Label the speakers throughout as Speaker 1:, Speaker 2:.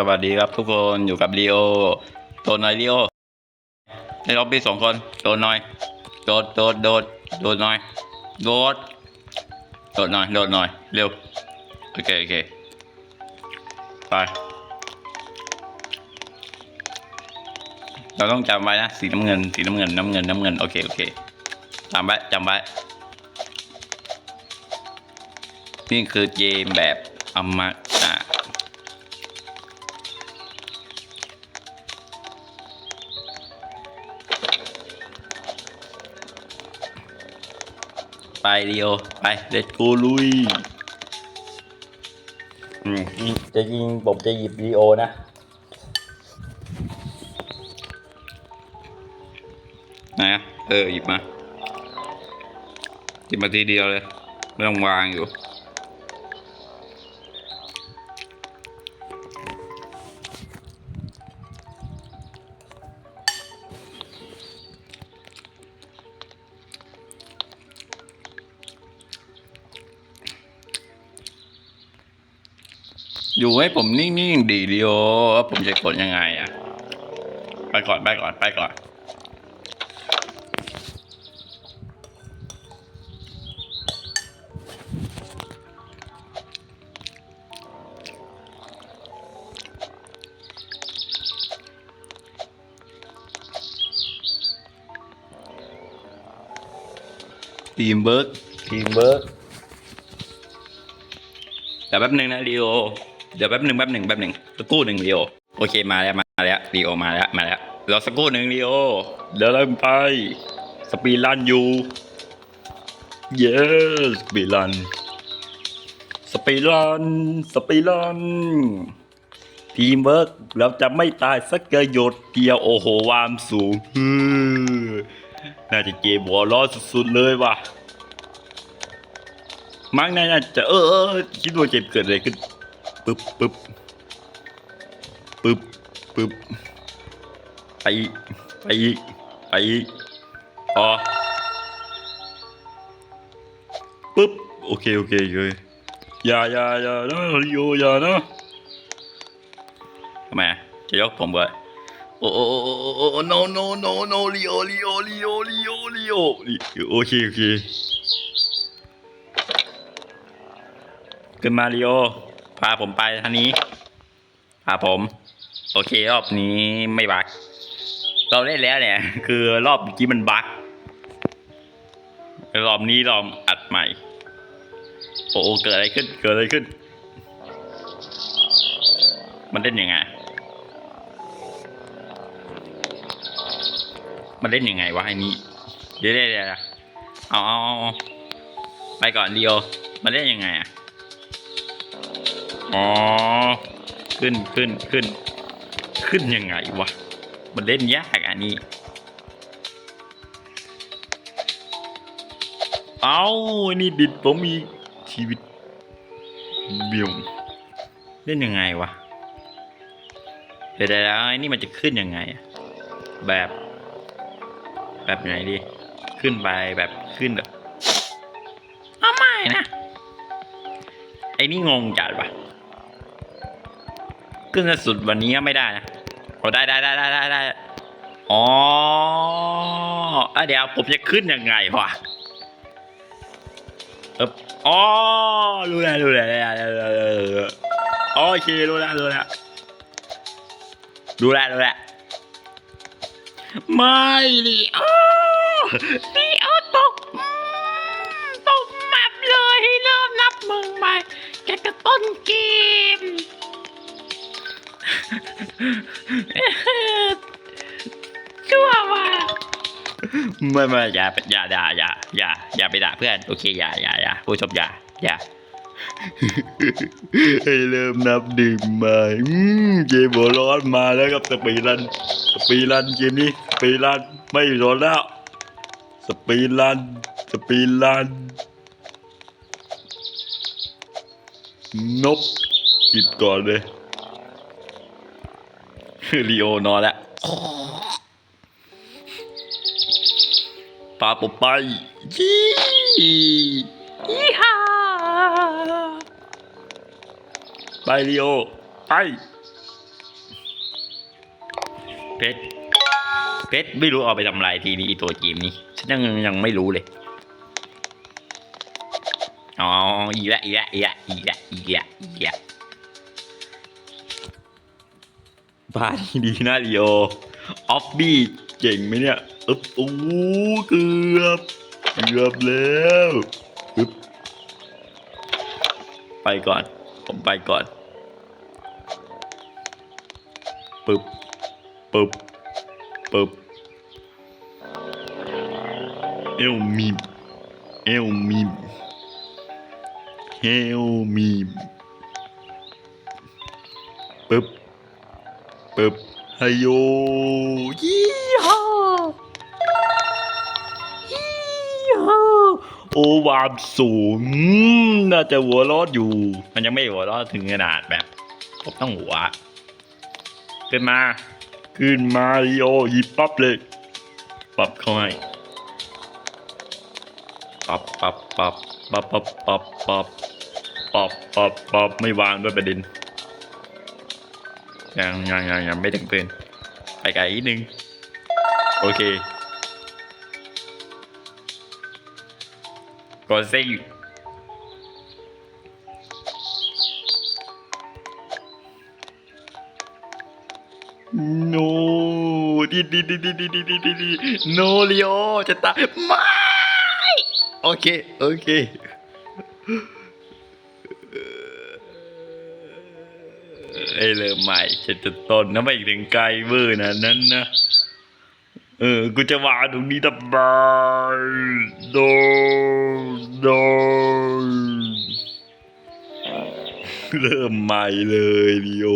Speaker 1: สวัสดีครับทุกคนอยู่กับลีโอโดดหน่อยลีโอในล็อบบี้สองคนโดดหน่อยโดดโดดโดดโดดหน่อยโดดโดดหน่อยโดดหน่อยเร็วโอเคโอเคไปเราต้องจำไว้นะสีน้ำเงินสีน้ำเงินน้ำเงินน้ำเงินโอเคโอเคจำไว้จำไว้นี่คือเกมแบบอมตะ เดียวไปเด็ดกูลุยจะยิงผมจะหยิบดีโอนะ ไหนะเออหยิบมาหยิบมาทีเดียวเลย ไม่ต้องวางอยู่ อยู่ให้ผมนิ่งๆดีเดียวว่าผมจะกดยังไงอะ ไปก่อนไปก่อนไปก่อน ทีมเบิร์กทีมเบิร์กเดี๋ยวแป๊บหนึ่งนะลีโอ เดี๋ยวแป๊บหนึ่งแป๊บหนึ่งแป๊บหนึ่งสักครู่หนึ่งลีโอโอเคมาแล้วมาแล้วลีโอมาแล้วมาแล้วรอสักครู่หนึ่งลีโอเดี๋ยวเริ่มไป สปีดรันอยู่ yes สปีดรันสปีดรันสปีดรันทีมเวิร์กเราจะไม่ตายสักกระยดเดียวโอ้โหวามสูงฮือน่าจะเกมหัวร้อนสุดๆเลยว่ะ มั้งน่าจะเออเออคิดว่าเจ็บเกิดอะไรขึ้น ปึ๊บปึ๊บปึ๊บปึ๊บไปอีกไปอีกไปอีกพอปึ๊บโอเคโอเคโอเคอย่าอย่าอย่านะลิโออย่านะทำไมจะยกผมก่อนโอ้โอ้โอ้โอ้ no no no no ลิโอลิโอลิโอลิโอลิโอโอเคโอเคขึ้นมาริโอ พาผมไปทางนี้พาผม โอเครอบนี้ไม่บักเราเล่นแล้วเนี่ย คือรอบเมื่อกี้มันบักรอบนี้ลองอัดใหม่ โอ้โหเกิดอะไรขึ้น เกิดอะไรขึ้น มันเล่นยังไง มันเล่นยังไงวะไอ้นี้ เดี๋ยวเดี๋ยวเดี๋ยวเอาเอาเอาเอาไปก่อนเดียว มันเล่นยังไงอะ อ๋อ ขึ้นขึ้นขึ้น ขึ้นยังไงวะ มันเล่นยากอันนี้ เอานี่ดิดผมมีชีวิตเบี่ยงเล่นยังไงวะเดี๋ยวเดี๋ยวไอ้นี่มันจะขึ้นยังไงอะแบบ แบบไหนดี ขึ้นไปแบบขึ้นแบบอ้าไม่นะ ไอ้นี่งงจัดวะ ขึ้นสุดวันนี้ไม่ได้นะโอ้ได้ได้ได้ได้ได้ได้อ๋ออะเดี๋ยวผมจะขึ้นยังไงวะเอออ๋อรู้แล้วรู้แล้วโอเครู้แล้วรู้แล้วรู้แล้วรู้แล้วไม่ดิโอ้ดิโอตกอืมตกแมปเลยให้เริ่มนับมึงใหม่แกจะต้นเกม ชั่วว่ะไม่ไม่อย่าอย่าด่าอย่าอย่าอย่าไปด่าเพื่อนโอเคอย่าอย่าอย่าผู้ชมอย่าอย่าให้เริ่มนับดื่มมาเกมหัวร้อนมาแล้วครับสปีรันสปีรันเกมนี้สปีรันไม่ร้อนแล้วสปีรันสปีรันนบปิดก่อนเลย ลีโอนอนแล้วปาปไปยี่ยี่ฮ่าไปลีโอ ไป เพชรเพชรไม่รู้เอาไปทำอะไรทีนี้ตัวเกมนี้ ฉันยังยังไม่รู้เลย อ๋อ อีกและอีกและอีกและอีกและอีกและอีกและ บ้านดีนะลีโอออฟบี้เก่งไหมเนี่ยอึ๊บโอ้เกือบเกือบแล้วอึ๊บไปก่อน ผมไปก่อนปึ๊บปึ๊บปึ๊บเอลมีมเอลมีมเฮลมีมปึ๊บ ปึ๊บไฮโยยี่ห้ายี่ห้าโอวามสูง น่าจะหัวรอดอยู่ มันยังไม่หัวรอดถึงขนาดแบบผมต้องหัว ขึ้นมา ขึ้นมาริโอหยิบปั๊บเลย ปั๊บเข้าให้ปับปั๊บปั๊บปั๊บปั๊บปั๊บปั๊บปั๊บปั๊บปั๊บไม่วางด้วยประเด็น ยังยังยังยังไม่ถึงปืนไปไกลอีกนึงโอเคก ไม่โอเคโอเคไอ้ยเริ่มใหม่จะจะต้นนะไม่ถึงไกลเวอร์นะนั้นนะ เออ กูจะวางตรงนี้ทำไมโดนโดนเริ่มใหม่เลยดิโอ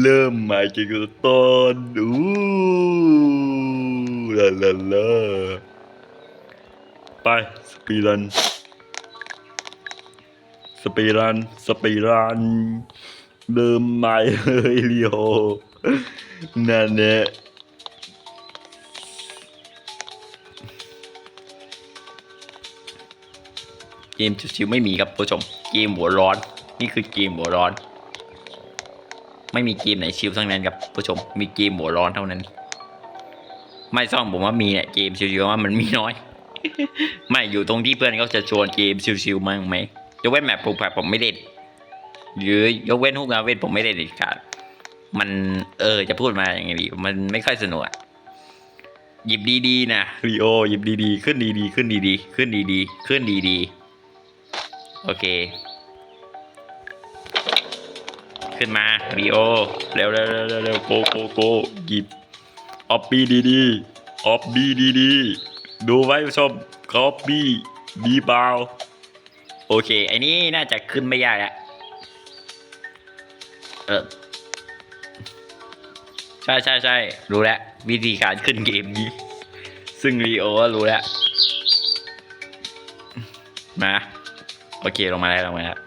Speaker 1: เริ่มใหม่เกี่ยวกับต้นอู้ลาลาลาไปสปีรันสปีรันสปีรัน เริ่มใหม่เลยดิโอนั่นแหละเกมชิวๆไม่มีครับผู้ชม เกมหัวร้อน นี่คือเกมหัวร้อน ไม่มีเกมไหนชิวทั้งนั้นครับผู้ชม มีเกมหัวร้อนเท่านั้น ไม่ซ่อมผมว่ามีเนี่ยเกมชิวๆว่ามันมีน้อย ไม่อยู่ตรงที่เพื่อนเขาจะชวนเกมชิวๆมั้งไหมยกเว้นแมปผูกแผผมไม่เล่น หรือยกเว้นฮุกนาเวทผมไม่เล่นเด็ดขาด มันเออจะพูดมาอย่างไงดี มันไม่ค่อยสนุกหยิบดีๆนะรีโอหยิบดีๆ ขึ้นดีๆ ขึ้นดีๆ ขึ้นดีๆ ขึ้นดีๆ โอเค ขึ้นมารีโอเร็วเร็วเร็วเร็วโกโกโกหยิบออฟบี้ดีๆออฟบี้ดีๆ ดูไว้ชมคอปบี้ดีเปล่าโอเคไอ้นี้น่าจะขึ้นไม่ยากแล้ว เออใช่ใช่ใช่รู้แล้ววิธีการขึ้นเกมนี้ ซึ่งรีโอก็รู้แล้วมาโอเคลงมาแล้ลงมาแล้ว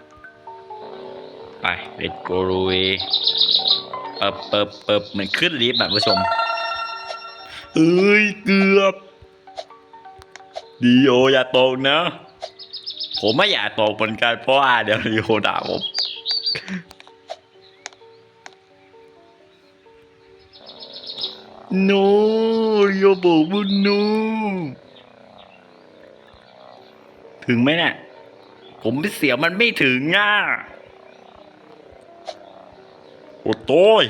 Speaker 1: ไปเด็ดโกรุยเปิบเปิบเปิบเหมือนขึ้นลิฟต์แบบผู้ชมเอ้ยเกือบดีโออย่าตกนะ ผมไม่อยากตกเหมือนกันเพราะว่าเดี๋ยวดีโอด่าผม โนดีโอบอกว่าโนถึงไหมเนี่ยผมไปเสียมันไม่ถึงอะโอ้โต้ย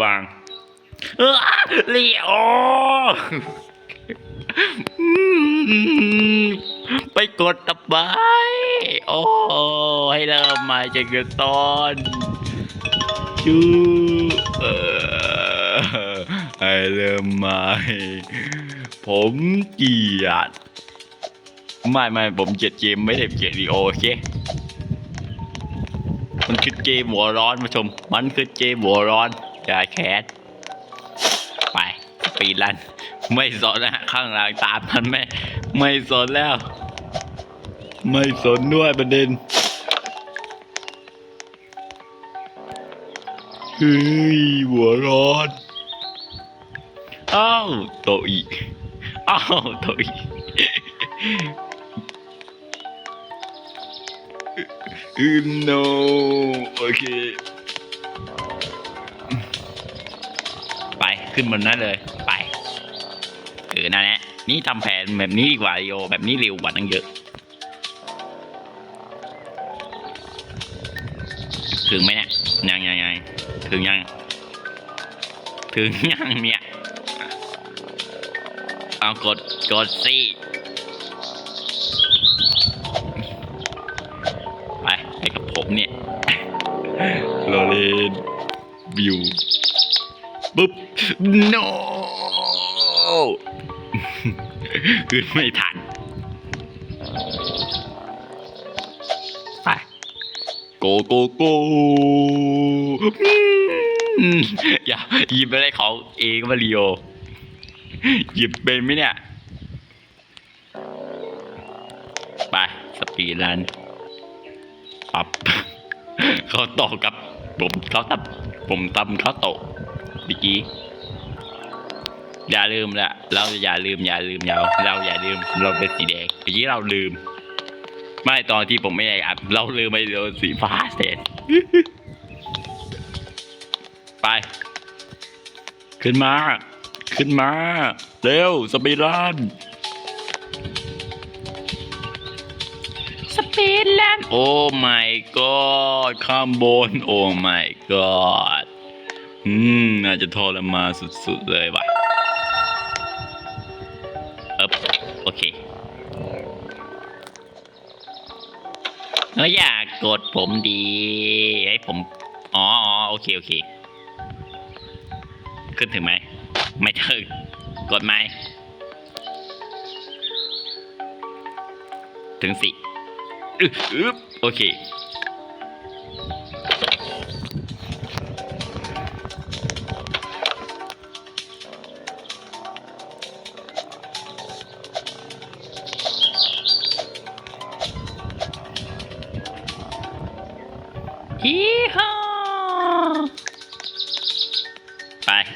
Speaker 1: วางเออลีโอไปกดตับไโอ้ให้เริ่มใหม่จากเดือนต้น จูเออให้เริ่มใหม่ผมเกียดไม่ไม่ผมเกียดเกมไม่ได้เกียดลีโอเค มันคือเกมหัวร้อนผู้ชม มันคือเกมหัวร้อนอย่าแคสไปปีลัน ไม่สนนะข้างหลังตามมันไม่ ไม่สนแล้ว ไม่สนด้วยประเด็น เฮ้ยหัวร้อนอ้าวโตอีอ้าวโตอีอืม no โอเค ไปขึ้นบนนั้นเลย ไปเออนั่นแหละนี่ทำแผนแบบนี้ดีกว่าโยแบบนี้เร็วกว่าตั้งเยอะ ถึงไหมเนี่ย ถึงยัง ถึงยังเนี่ย เอากดกดสิไปไปกับผมเนี่ยโรเลนวิวปุ๊บ no ขึ้นไม่ทัน โกโกโกอย่าหยิบอะไรของเองมาริโอหยิบเป็นไหมเนี่ย ไป สปีดรันปับเขาโตะกับ ผมเขาตับผมตำเขาโตะเมื่อกี้อย่าลืมละเราอย่าลืมอย่าลืมอย่าเราอย่าลืมเราเป็นสีแดงเมื่อกี้เราลืม ไม่ตอนที่ผมไม่ได้อัดเราลืมไปโดนสีฟ้าเสร็จ ไป ขึ้นมา ขึ้นมา เร็ว สปีดรันสปีดรันโอ้ my god ข้ามบน โอ้ my god อืมน่าจะทรมานสุด ๆ เลยว่ะ เอออยากกดผมดีให้ผม อ๋ออ๋อโอเค โอเค ขึ้นถึงไหม ไม่ถึง กดไหม ถึงสิอึ๊บโอเค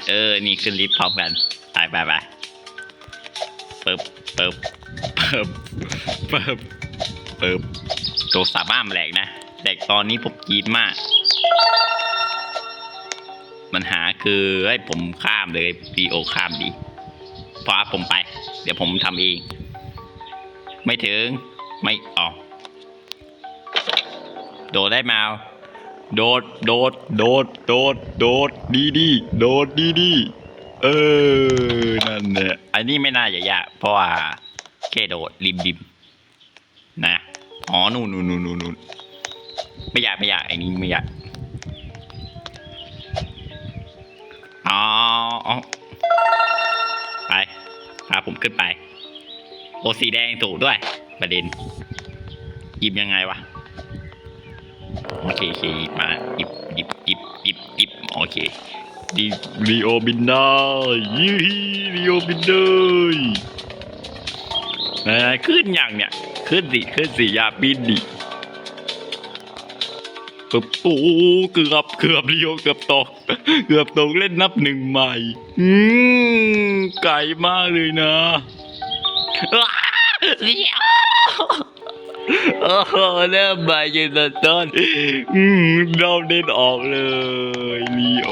Speaker 1: เออ นี่ขึ้นลิฟต์พร้อมกัน ไปไปไปเปิบเปิบเปิบเปิบเปิบตัวสามารถแหลกนะแหลกตอนนี้ผมกีดมาก ปัญหาคือให้ผมข้ามเลยพีโอข้ามดีเพาผมไป เดี๋ยวผมทำเอง ไม่ถึง ไม่ออก โดดได้มาเอา โดด โดด โดด โดด โดด ดีดี โดดดีดี เออ นั่นเนี่ยอันนี้ไม่น่าจะยากเพราะว่าแค่โดดริมริมนะ อ๋อ นู่นนู่นนู่นนู่นนู่นไม่อยากไม่อยากไอ้นี้ไม่อยากอ๋ออ๋อไปพาผมขึ้นไป โอสีแดงถูกด้วย ประเด็นหยิบยังไงวะ โอเคโอเคมาหยิบหยิบหยิบหยิบหยิบโอเคดีรีโอบินได้ยี่รีโอบินได้ไหนๆขึ้นอย่างเนี่ย ขึ้นสิขึ้นสิอย่าบินดิปึ๊บโอ้เกือบเกือบรีโอเกือบตก เกือบตกเล่นนับหนึ่งใหม่ อืมไก่มากเลยนะอ้าเดี๋ยว โอ้โหเริ่มมายู่ตอนต้นอืมเราเด่นออกเลยลีโอ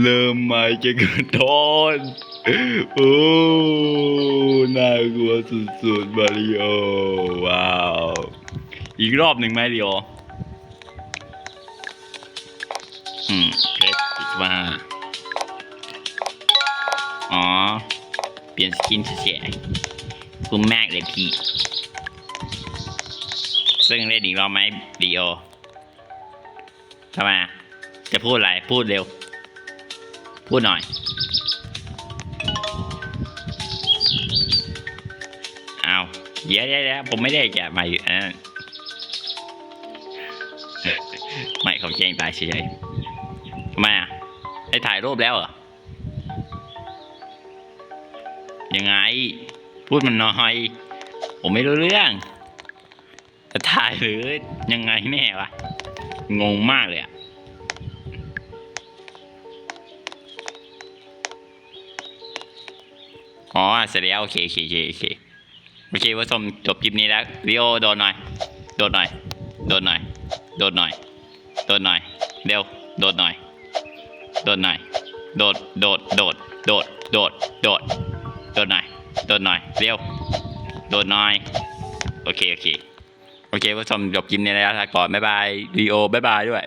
Speaker 1: เริ่มมาจะกระต้นโอ้น่ากลัวสุดๆมาริโอ ว้าว อีกรอบหนึ่งไหมลีโอ อืมเคล็ดอีกว่าอ๋อ เปลี่ยนสกินเฉยๆ คุ้มมากเลยพี่ ซึ่งเล่นอีกรอบไหมดีโอทำไมจะพูดอะไร พูดเร็ว พูดหน่อย เอาเดี๋ยวเดี๋ยวเดี๋ยวผมไม่ได้แกะมาอยู่อ่าไม่เขาแจ้งตายเฉยๆทำไมอะได้ถ่ายรูปแล้วเหรอ ยังไง พูดมันน้อย ผมไม่รู้เรื่อง จะถ่ายหรือยังไงแน่วะ งงมากเลยอะอ๋อเสร็จแล้วโอเคโอเคโอเคโอเคโอเคผู้ชมจบคลิปนี้แล้วลีโอโดนหน่อย โดนหน่อย โดนหน่อย โดนหน่อย โดนหน่อย เร็ว โดนหน่อย โดดหน่อย โดด โดด โดด โดด โดด โดด โดดหน่อย โดดหน่อย เร็ว โดดหน่อย โอเค โอเค โอเคผู้ชมจบกินในระยะก่อน บ๊ายบายวีโอ บ๊ายบายด้วย